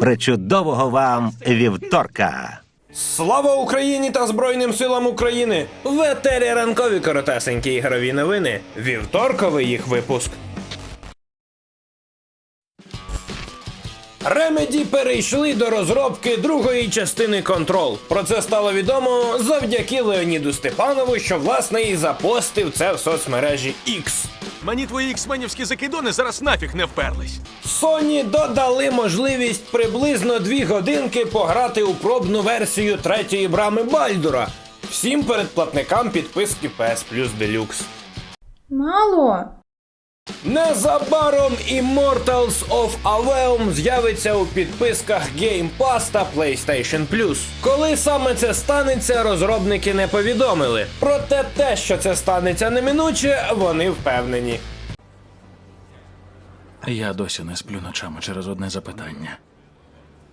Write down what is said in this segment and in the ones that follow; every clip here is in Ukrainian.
Причудового вам вівторка! Слава Україні та Збройним силам України! В етері ранкові коротесенькі ігрові новини. Вівторковий їх випуск. Ремеді перейшли до розробки другої частини Control. Про це стало відомо завдяки Леоніду Степанову, що власне і запостив це в соцмережі X. Мені твої іксменівські закидони зараз нафіг не вперлись. Sony додали можливість приблизно дві годинки пограти у пробну версію третьої брами Бальдура. Всім передплатникам підписки PS Plus Deluxe. Мало. Незабаром Immortals of Aveum з'явиться у підписках Game Pass та PlayStation Plus. Коли саме це станеться, розробники не повідомили. Проте те, що це станеться неминуче, вони впевнені. Я досі не сплю ночами через одне запитання.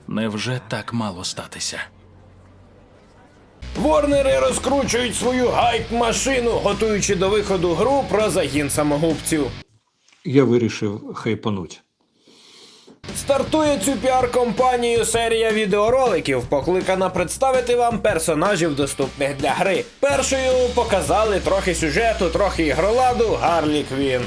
Невже так мало статися? Ворнери розкручують свою гайп-машину, готуючи до виходу гру про загін самогубців. Я вирішив хайпануть. Стартує цю піар-компанію серія відеороликів, покликана представити вам персонажів, доступних для гри. Першою показали трохи сюжету, трохи ігроладу Гарлі Квін.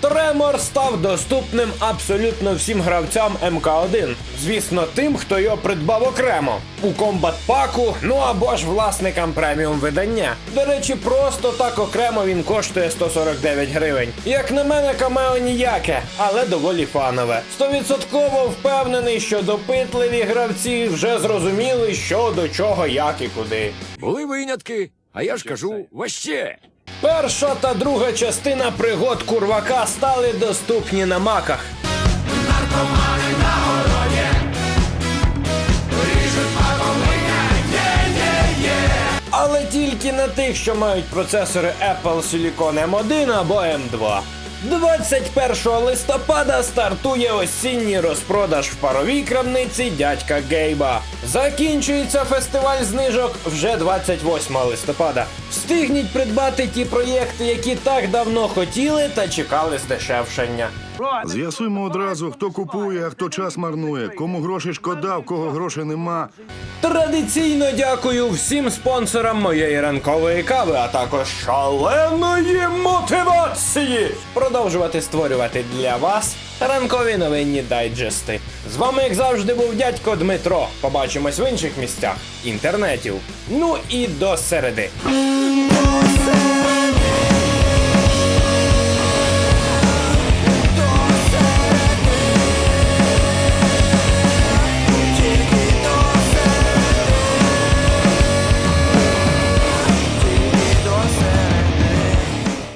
Тремор став доступним абсолютно всім гравцям МК1. Звісно, тим, хто його придбав окремо у комбат паку, ну або ж власникам преміум видання. До речі, просто так окремо він коштує 149 гривень. Як на мене, камео ніяке, але доволі фанове. Стовідсотково впевнений, що допитливі гравці вже зрозуміли, що до чого, як і куди. Були винятки, а я ж кажу, ваще. Перша та друга частина пригод курвака стали доступні на маках. Але тільки на тих, що мають процесори Apple Silicon M1 або M2. 21 листопада стартує осінній розпродаж в паровій крамниці дядька Гейба. Закінчується фестиваль знижок вже 28 листопада. Встигніть придбати ті проєкти, які так давно хотіли та чекали здешевшення. З'ясуємо одразу, хто купує, а хто час марнує, кому гроші шкода, в кого грошей нема. Традиційно дякую всім спонсорам моєї ранкової кави, а також шаленої мотивації продовжувати створювати для вас ранкові новинні дайджести. З вами, як завжди, був дядько Дмитро. Побачимось в інших місцях інтернетів. Ну і до середи.